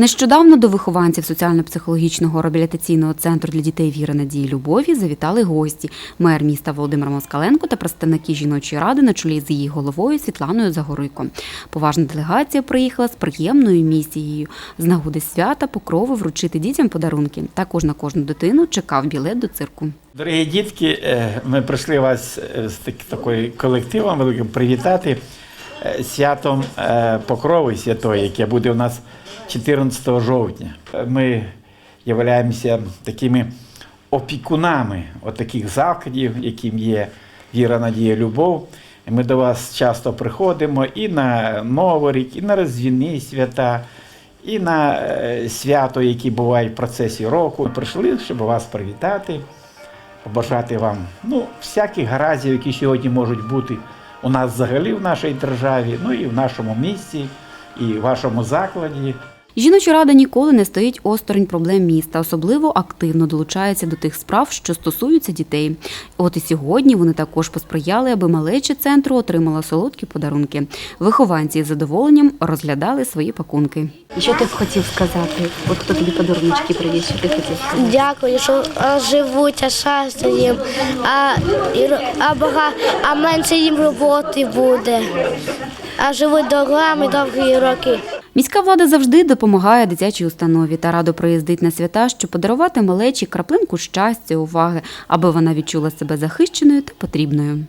Нещодавно до вихованців соціально-психологічного реабілітаційного центру для дітей віри надії любові завітали гості. Мер міста Володимир Москаленко та представники жіночої ради на чолі з її головою Світланою Загоруйко. Поважна делегація приїхала з приємною місією з нагоди свята покрови вручити дітям подарунки. Також на кожну дитину чекав білет до цирку. Дорогі дітки, е, ми прийшли вас е, з так- такою колективом великим привітати святом е, Покрови Святої, яке буде у нас 14 жовтня. Е, Ми являємося такими опікунами таких закладів, яким є віра, надія, любов. Ми до вас часто приходимо і на Новий рік, і на Різдвяні свята, і на е, свято, які бувають в процесі року. Ми прийшли, щоб вас привітати побажати вам ну, всяких гараздів, які сьогодні можуть бути у нас взагалі в нашій державі, ну і в нашому місті, і в вашому закладі. Жіноча рада ніколи не стоїть осторонь проблем міста, особливо активно долучається до тих справ, що стосуються дітей. От і сьогодні вони також посприяли, аби малеча центру отримала солодкі подарунки. Вихованці з задоволенням розглядали свої пакунки. Що ти б хотів сказати? От хто тобі подарунки привіз? Що ти хотів сказати? Дякую, що живуть, а щастя їм, а, а, бага, а менше їм роботи буде. А живуть довгами довгі роки. Міська влада завжди допомагає дитячій установі та радо приїздить на свята, щоб подарувати малечі краплинку щастя, уваги, аби вона відчула себе захищеною та потрібною.